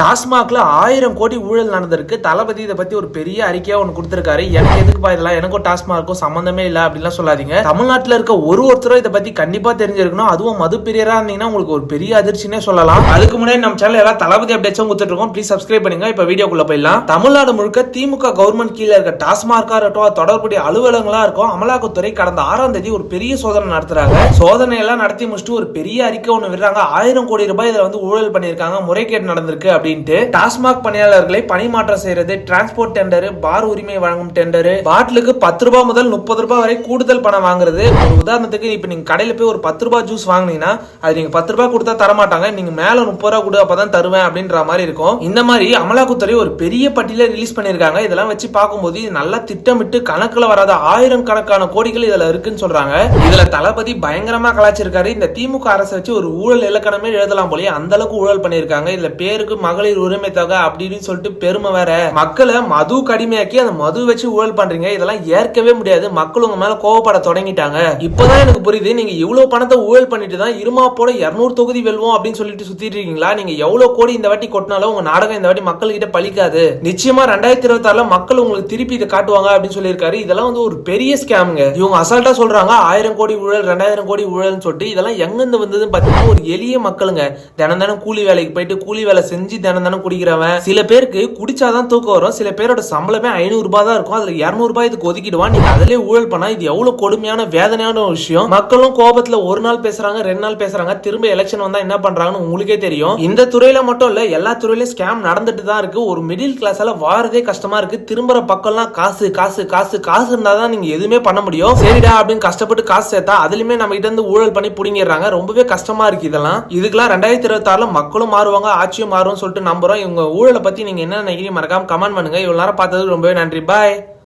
டாஸ்மாக்ல ஆயிரம் கோடி ஊழல் நடந்திருக்கு. தளபதி இதை பத்தி ஒரு பெரிய அறிக்கையா ஒன்று கொடுத்திருக்காரு. எனக்கு எதுக்குப்பா இதெல்லாம்? எனக்கும் டாஸ்மாக்கும் சம்பந்தமே இல்லை அப்படிலாம் சொல்லாதீங்க. தமிழ்நாட்டில் இருக்க ஒரு ஒருத்தரும் இதை பத்தி கண்டிப்பா தெரிஞ்சிருக்கணும். அதுவும் மது பிரியரா இருந்தீங்கன்னா உங்களுக்கு ஒரு பெரிய அதிர்ச்சினே சொல்லலாம். அதுக்கு முன்னாடி நம்ம சேனல் எல்லாம் தளபதி அப்டேட்ஸும் கொடுத்துட்டு இருக்கோம். ப்ளீஸ் சப்ஸ்கிரைப் பண்ணுங்க. இப்போ வீடியோக்குள்ள போயிடலாம். தமிழ்நாடு முழுக்க திமுக கவர்மெண்ட் கீழே இருக்க டாஸ்மார்க்கா இருக்கட்டும் தொடர்புடைய அலுவலகங்களா இருக்கும். அமலாக்கத்துறை கடந்த ஆறாம் தேதி ஒரு பெரிய சோதனை நடத்துறாங்க. சோதனை எல்லாம் நடத்தி முடிச்சுட்டு ஒரு பெரிய அறிக்கை ஒன்று விடுறாங்க. ஆயிரம் கோடி ரூபாய் இதில் வந்து ஊழல் பண்ணியிருக்காங்க. முறைகேடு நடந்திருக்கு அப்படின்ட்டு டாஸ்மாக் பணியாளர்களை பணிமாற்றம் செய்யறது டிரான்ஸ்போர்ட் டெண்டர் பார் உரிமை வழங்கும் டெண்டர் பாட்டிலுக்கு பத்து ரூபாய் முதல் முப்பது ரூபாய் வரை கூடுதல் பணம் வாங்குறது. ஒரு உதாரணத்துக்கு இப்ப நீங்க கடையில போய் ஒரு பத்து ரூபாய் ஜூஸ் வாங்குனீங்கன்னா அது நீங்க பத்து ரூபாய் கொடுத்தா தர மாட்டாங்க நீங்க மேல முப்பது ரூபாய் கொடு அப்பதான் தருவேன் அப்படின்ற மாதிரி இருக்கும். இந்த மாதிரி அமலாக்கத்துறை ஒரு பெரிய பட்டியல ரிலீஸ் பண்ணிருக்காங்க இதெல்லாம் வச்சு பார்க்கும்போது இது நல்லா திட்டமிட்டு கணக்குல வராத ஆயிரம் கணக்கான கோடிகள் இதுல இருக்குன்னு சொல்றாங்க. இதுல தளபதி பயங்கரமா கலாச்சிருக்காரு இந்த திமுக அரசை வச்சு ஒரு ஊழல் இலக்கணமே எழுதலாம் போலயே அந்த அளவுக்கு ஊழல் பண்ணிருக்காங்க இதுல பேருக்கு மகளிர் உரிமை தொகை அப்படின்னு சொல்லிட்டு பெருமை வேற. மக்களை மது கடுமையாக்கி அந்த மது வச்சு ஊழல் பண்றீங்க. இதெல்லாம் ஏற்கவே முடியாது. மக்கள் உங்க மேல கோவப்பட தொடங்கிட்டாங்க. இப்பதான் எனக்கு புரியுது. நீங்க இவ்வளவு பணத்தை ஊழல் பண்ணிட்டு தான் இருமாப்போட இருநூறு தொகுதி வெல்வோம் அப்படின்னு சொல்லிட்டு சுத்திட்டு இருக்கீங்களா? நீங்க எவ்வளவு கோடி இந்த வாட்டி கொட்டினாலும் உங்க நாடகம் இந்த வாட்டி மக்கள் கிட்ட பழிக்காது. நிச்சயமா ரெண்டாயிரத்தி இருபத்தி ஆறுல மக்கள் உங்களுக்கு திருப்பி இதை காட்டுவாங்க அப்படின்னு சொல்லியிருக்காரு. இதெல்லாம் வந்து ஒரு பெரிய ஸ்கேமுங்க இவங்க அசால்ட்டா சொல்றாங்க. ஆயிரம் கோடி ஊழல் ரெண்டாயிரம் கோடி ஊழல்னு சொல்லிட்டு இதெல்லாம் எங்கிருந்து வந்ததுன்னு பாத்தீங்கன்னா ஒரு எளிய மக்களுங்க. தினம் தினம் கூலி வேலைக்கு போயிட்டு கூலி வேலை செஞ்சு தினம் தினம் குடிக்கிறவன். சில பேருக்கு குடிச்சாதான் தூக்கம் வரும். சில பேரோட சம்பளமே ஐநூறு ரூபாய் தான் இருக்கும். அதுல இருநூறு ரூபாய் இதுக்கு ஒதுக்கிடுவான். நீங்க அதிலே ஊழல் பண்ணா இது எவ்வளவு கொடுமையான வேதனையான விஷயம். மக்களும் கோபத்துல ஒரு நாள் பேசுறாங்க ரெண்டு நாள் பேசுறாங்க. திரும்ப எலெக்ஷன் வந்தா என்ன பண்றாங்கன்னு உங்களுக்கே தெரியும். இந்த துறையில மட்டும் இல்ல எல்லா துறையிலும் ஸ்கேம் நடந்துட்டு தான் இருக்கு. ஒரு மிடில் கிளாஸால வாரதே கஷ்டமா இருக்கு. திரும்புற பக்கம்லாம் காசு காசு காசு காசு இருந்தாதான் நீங்க எதுவுமே பண்ண முடியும். சரிடா அப்படின்னு கஷ்டப்பட்டு காசு சேர்த்தா அதுலயுமே நம்ம கிட்ட இருந்து ஊழல் பண்ணி புடிங்கிடுறாங்க. ரொம்பவே கஷ்டமா இருக்கு இதெல்லாம். இதுக்கெல்லாம் ரெண்டாயிரத்தி இருபத்தி ஆறுல மக்களும் மாறுவாங்க ஆட்சியும் மாறும் சொல்லிட்டு நம்புறோம். இவங்க ஊழலை பத்தி நீங்க என்ன நினைக்கிறீங்க? மறக்காம கமெண்ட் பண்ணுங்க. இவ்வளவு நேரம் பார்த்தது ரொம்பவே நன்றி. பாய்